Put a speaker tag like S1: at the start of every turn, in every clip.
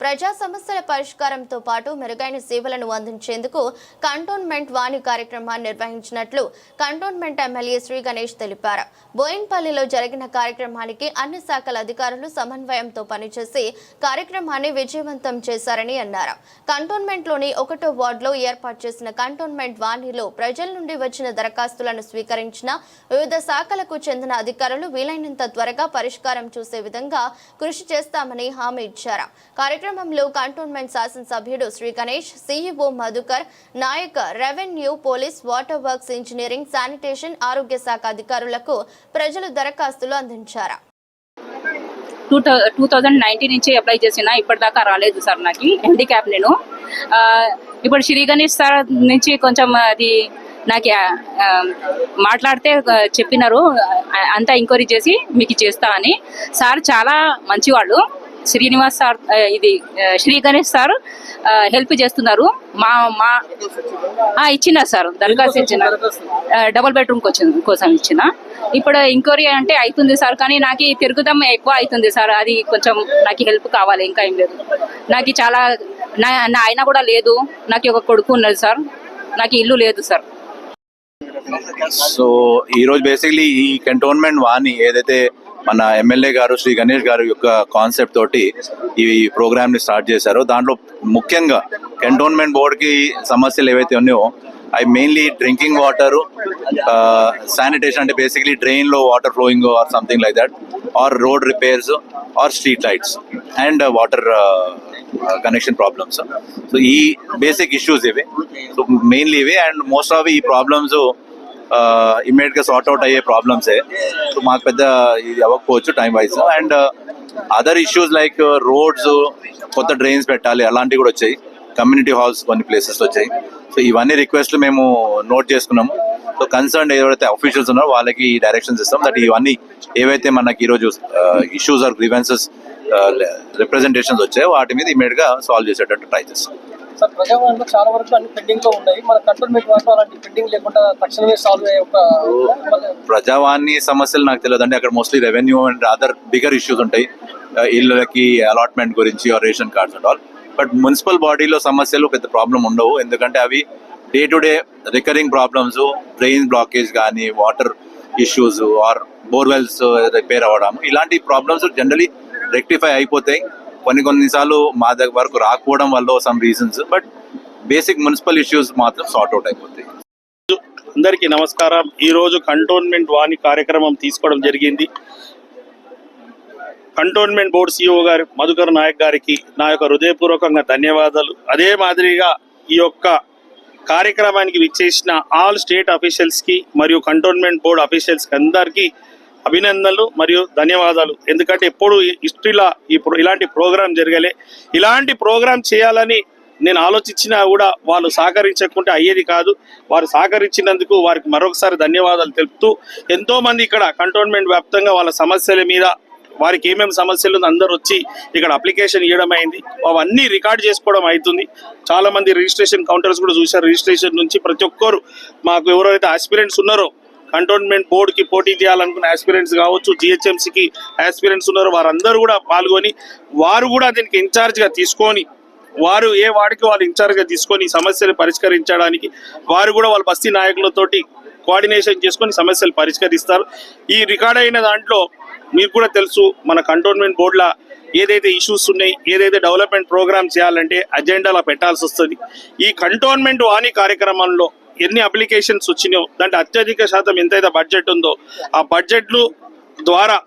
S1: ప్రజా సమస్యల పరిష్కారంతో పాటు మెరుగైన సేవలను అందించేందుకు కంటోన్మెంట్ వాణి కార్యక్రమాన్ని నిర్వహించినట్లు కంటోన్మెంట్ ఎమ్మెల్యే శ్రీ గణేష్ తెలిపారు. బోయిన్పల్లిలో జరిగిన కార్యక్రమానికి అన్ని శాఖల అధికారులు సమన్వయంతో పనిచేసి కార్యక్రమాన్ని విజయవంతం చేశారని అన్నారు. కంటోన్మెంట్లోని ఒకటో వార్డులో ఏర్పాటు చేసిన కంటోన్మెంట్ వాణిలో ప్రజల నుండి వచ్చిన దరఖాస్తులను స్వీకరించిన వివిధ శాఖలకు చెందిన అధికారులు వీలైనంత త్వరగా పరిష్కారం చూసే విధంగా కృషి చేస్తామని హామీ ఇచ్చారు. కార్యక్రమంలో కంటోన్మెంట్ శాసనసభ్యుడు Shri Ganesh CEO Madhukar Naik revenue police water works engineering sanitation ఆరోగ్య శాఖ అధికారులకు ప్రజలు దరఖాస్తులు అందించారు.
S2: టూ టూ థౌజండ్ నైన్టీన్ నుంచి అప్లై చేసిన ఇప్పటిదాకా రాలేదు సార్ నాకు హ్యాండిక్యాప్ నేను. ఇప్పుడు శ్రీ గణేష్ సార్ నుంచి కొంచెం అది నాకు మాట్లాడితే చెప్పినారు. అంతా ఎంక్వైరీ చేసి మీకు చేస్తా అని. సార్ చాలా మంచివాళ్ళు. శ్రీనివాస్ సార్ ఇది శ్రీ గణేష్ సార్ హెల్ప్ చేస్తున్నారు. మా మా ఇచ్చిన సార్ దరఖాస్తు ఇచ్చిన. డబుల్ బెడ్రూమ్ కోసం కోసం ఇచ్చిన. ఇప్పుడు ఎంక్వైరీ అంటే అవుతుంది సార్ కానీ నాకు ఈ తిరుగుదం ఎక్కువ అవుతుంది సార్. అది కొంచెం నాకు హెల్ప్ కావాలి ఇంకా ఏం లేదు. నాకు చాలా నా నా ఆయన కూడా లేదు. నాకు ఒక కొడుకు ఉన్నది సార్. నాకు ఇల్లు లేదు సార్.
S3: సో ఈ రోజు బేసిక్లీ ఈ కంటోన్మెంట్ వాణి ఏదైతే మన ఎమ్మెల్యే గారు శ్రీ గణేష్ గారు యొక్క కాన్సెప్ట్ తోటి ఈ ప్రోగ్రామ్ని స్టార్ట్ చేశారు. దాంట్లో ముఖ్యంగా కంటోన్మెంట్ బోర్డుకి సమస్యలు ఏవైతే ఉన్నాయో అవి మెయిన్లీ డ్రింకింగ్ వాటర్ శానిటేషన్ అంటే basically డ్రైన్లో water flowing or something like that or road repairs or street lights and water connection problems so ఈ బేసిక్ ఇష్యూస్ ఇవి. సో మెయిన్లీ ఇవి అండ్ మోస్ట్ ఆఫ్ ఈ ప్రాబ్లమ్స్ ఇమీడియట్గా సార్ట్ అవుట్ అయ్యే ప్రాబ్లమ్సే so మాకు పెద్ద ఇది అవ్వకపోవచ్చు time wise and other issues like roads కొత్త డ్రైన్స్ పెట్టాలి అలాంటివి కూడా వచ్చాయి. కమ్యూనిటీ హాల్స్ కొన్ని ప్లేసెస్ వచ్చాయి. సో ఇవన్నీ రిక్వెస్ట్లు మేము నోట్ చేసుకున్నాము సో కన్సర్న్ ఎవరైతే అఫీషియల్స్ ఉన్నారో వాళ్ళకి డైరెక్షన్స్ ఇస్తాం. దట్ ఇవన్నీ ఏవైతే మనకి ఈరోజు ఇష్యూస్ ఆర్ గ్రీవెన్సెస్ రిప్రజెంటేషన్స్ వచ్చాయో వాటి మీద ఇమీడియట్గా సాల్వ్ చేసేటట్టు ట్రై చేస్తాం.
S4: సార్ ప్రజావాణిలో చాలా వరకు అన్ని పెండింగ్లో ఉన్నాయి. మన కంటోన్మెంట్ వరకు అలాంటి పెండింగ్ లేకుండా తక్షణమే సాల్వ్ అయ్యే ఒక
S3: ప్రజావాణి సమస్యలు నాకు తెలియదు అండి అక్కడ mostly revenue and other bigger issues ఉంటాయి. ఇళ్ళకి అలాట్మెంట్ గురించి ration cards and all. But municipal బాడీలో సమస్యలు పెద్ద ప్రాబ్లం ఉండవు. ఎందుకంటే అవి day to day recurring problems drain blockage కానీ water issues or borewells repair అవ్వడం ఇలాంటి ప్రాబ్లమ్స్ జనరలీ రెక్టిఫై అయిపోతాయి. కొన్ని కొన్నిసార్లు మా దగ్గర వరకు రాకపోవడం వల్ల some reasons but basic municipal issues మాత్రం సార్ట్ అవుట్ అయిపోతాయి.
S5: అందరికీ నమస్కారం. ఈ రోజు కంటోన్మెంట్ వాణి కార్యక్రమం తీసుకోవడం జరిగింది. కంటోన్మెంట్ బోర్డు సిఇఓ గారి మధుకర్ నాయక్ గారికి నా యొక్క హృదయపూర్వకంగా ధన్యవాదాలు. అదే మాదిరిగా ఈ యొక్క కార్యక్రమానికి విచ్చేసిన ఆల్ స్టేట్ అఫీషియల్స్కి మరియు కంటోన్మెంట్ బోర్డు అఫీషియల్స్కి అందరికీ అభినందనలు మరియు ధన్యవాదాలు. ఎందుకంటే ఎప్పుడు హిస్టరీలో ఇప్పుడు ఇలాంటి ప్రోగ్రాం జరగలే. ఇలాంటి ప్రోగ్రాం చేయాలని నేను ఆలోచించినా కూడా వాళ్ళు సహకరించకుంటే అయ్యేది కాదు. వారు సహకరించినందుకు వారికి మరొకసారి ధన్యవాదాలు తెలుపుతూ ఎంతోమంది ఇక్కడ కంటోన్మెంట్ వ్యాప్తంగా వాళ్ళ సమస్యల మీద వారికి ఏమేమి సమస్యలు అందరు అందరూ వచ్చి ఇక్కడ అప్లికేషన్ ఇవ్వడం అయింది. అవన్నీ రికార్డ్ చేసుకోవడం అవుతుంది. చాలామంది రిజిస్ట్రేషన్ కౌంటర్స్ కూడా చూశారు. రిజిస్ట్రేషన్ నుంచి ప్రతి ఒక్కరు మాకు ఎవరైతే ఆస్పిరెంట్స్ ఉన్నారో కంటోన్మెంట్ బోర్డు కి పోటీ చేయాలనుకున్న ఆస్పిరెంట్స్ కావచ్చు జిహెచ్ఎంసీకి ఆస్పిరెంట్స్ ఉన్నారు వారందరూ కూడా పాల్గొని వారు కూడా దీనికి ఇన్ఛార్జ్గా తీసుకొని వారు ఏ వాడికి వాళ్ళు ఇన్ఛార్జ్గా తీసుకొని సమస్యలు పరిష్కరించడానికి వారు కూడా వాళ్ళ బస్తీ నాయకులతోటి కోఆర్డినేషన్ చేసుకొని సమస్యలు పరిష్కరిస్తారు. ఈ రికార్డ్ అయిన దాంట్లో మీకు కూడా తెలుసు మన కంటోన్మెంట్ బోర్డుల ఏదైతే ఇష్యూస్ ఉన్నాయి ఏదైతే డెవలప్మెంట్ ప్రోగ్రామ్ చేయాలంటే అజెండాలో పెట్టాల్సి వస్తుంది. ఈ కంటోన్మెంట్ వాణి కార్యక్రమంలో ఎన్ని అప్లికేషన్స్ వచ్చినాయో దాంట్లో అత్యధిక శాతం ఎంతైతే బడ్జెట్ ఉందో ఆ బడ్జెట్లు ద్వారా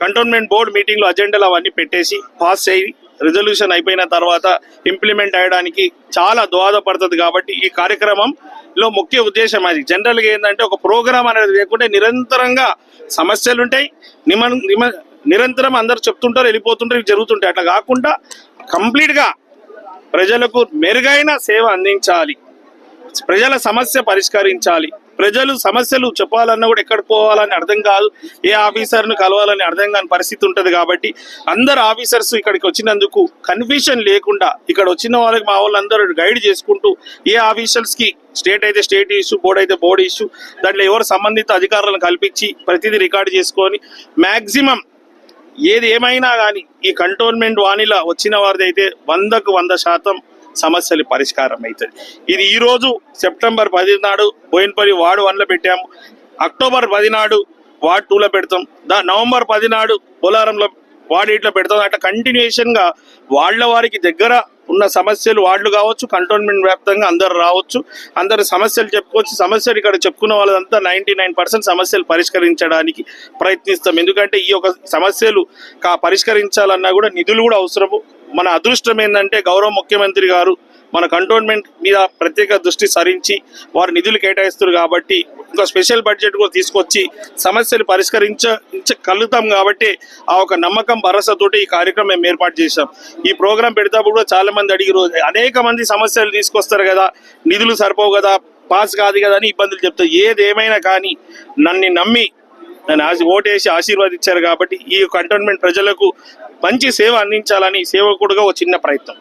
S5: కంటోన్మెంట్ బోర్డు మీటింగ్లో అజెండాలు అవన్నీ పెట్టేసి పాస్ అయ్యి రిజల్యూషన్ అయిపోయిన తర్వాత ఇంప్లిమెంట్ అయ్యడానికి చాలా దోహదపడుతుంది కాబట్టి ఈ కార్యక్రమంలో ముఖ్య ఉద్దేశం అది. జనరల్గా ఏంటంటే ఒక ప్రోగ్రామ్ అనేది లేకుంటే నిరంతరంగా సమస్యలు ఉంటాయి. నిమ నిమ నిరంతరం అందరు చెప్తుంటారు వెళ్ళిపోతుంటారు ఇవి జరుగుతుంటాయి. అట్లా కాకుండా కంప్లీట్గా ప్రజలకు మెరుగైన సేవ అందించాలి. ప్రజల సమస్య పరిష్కరించాలి. ప్రజలు సమస్యలు చెప్పాలన్నా కూడా ఎక్కడ పోవాలని అర్థం కాదు. ఏ ఆఫీసర్ను కలవాలని అర్థం కాని పరిస్థితి ఉంటుంది కాబట్టి అందరు ఆఫీసర్స్ ఇక్కడికి వచ్చినందుకు కన్ఫ్యూషన్ లేకుండా ఇక్కడ వచ్చిన వాళ్ళకి మా వాళ్ళందరూ గైడ్ చేసుకుంటూ ఏ ఆఫీసర్స్కి స్టేట్ అయితే స్టేట్ ఇష్యూ బోర్డు అయితే బోర్డు ఇష్యూ దాంట్లో ఎవరు సంబంధిత అధికారులను కల్పించి ప్రతిదీ రికార్డు చేసుకొని మాక్సిమం ఏది ఏమైనా కానీ ఈ కంటోన్మెంట్ వానిలా వచ్చిన వారిది అయితే వందకు వంద శాతం సమస్యలు పరిష్కారం అవుతుంది ఇది ఈరోజు సెప్టెంబర్ పది నాడు బోయినపల్లి వార్డు వన్లో పెట్టాము. అక్టోబర్ పది నాడు వార్డ్ టూలో పెడతాం. దా నవంబర్ పది నాడు పోలారంలో వార్డ్ ఎయిట్లో పెడతాం. అట్లా కంటిన్యూషన్గా వాళ్ళ వారికి దగ్గర ఉన్న సమస్యలు వాళ్ళు కావచ్చు కంటోన్మెంట్ వ్యాప్తంగా అందరు రావచ్చు. అందరు సమస్యలు చెప్పుకోవచ్చు. సమస్యలు ఇక్కడ చెప్పుకున్న వాళ్ళంతా నైంటీ నైన్ పర్సెంట్ సమస్యలు పరిష్కరించడానికి ప్రయత్నిస్తాం. ఎందుకంటే ఈ యొక్క సమస్యలు కా పరిష్కరించాలన్నా కూడా నిధులు కూడా అవసరము. మన అదృష్టం ఏంటంటే గౌరవ ముఖ్యమంత్రి గారు మన కంటోన్మెంట్ మీద ప్రత్యేక దృష్టి సారించి వారు నిధులు కేటాయిస్తారు కాబట్టి ఇంకా స్పెషల్ బడ్జెట్ కూడా తీసుకొచ్చి సమస్యలు పరిష్కరించగలుగుతాం కాబట్టి ఆ ఒక నమ్మకం భరోసాతోటి ఈ కార్యక్రమం మేము ఏర్పాటు చేశాం. ఈ ప్రోగ్రాం పెడతాప్పుడు కూడా చాలా మంది అడిగి అనేక మంది సమస్యలు తీసుకొస్తారు కదా నిధులు సరిపోవు కదా పాస్ కాదు కదా అని ఇబ్బందులు చెప్తారు. ఏదేమైనా కానీ నన్ను నమ్మి నన్ను ఆశ ఓటేసి ఆశీర్వదించారు కాబట్టి ఈ కంటోన్మెంట్ ప్రజలకు మంచి సేవ అందించాలని సేవకుడుగా ఒక చిన్న ప్రయత్నం.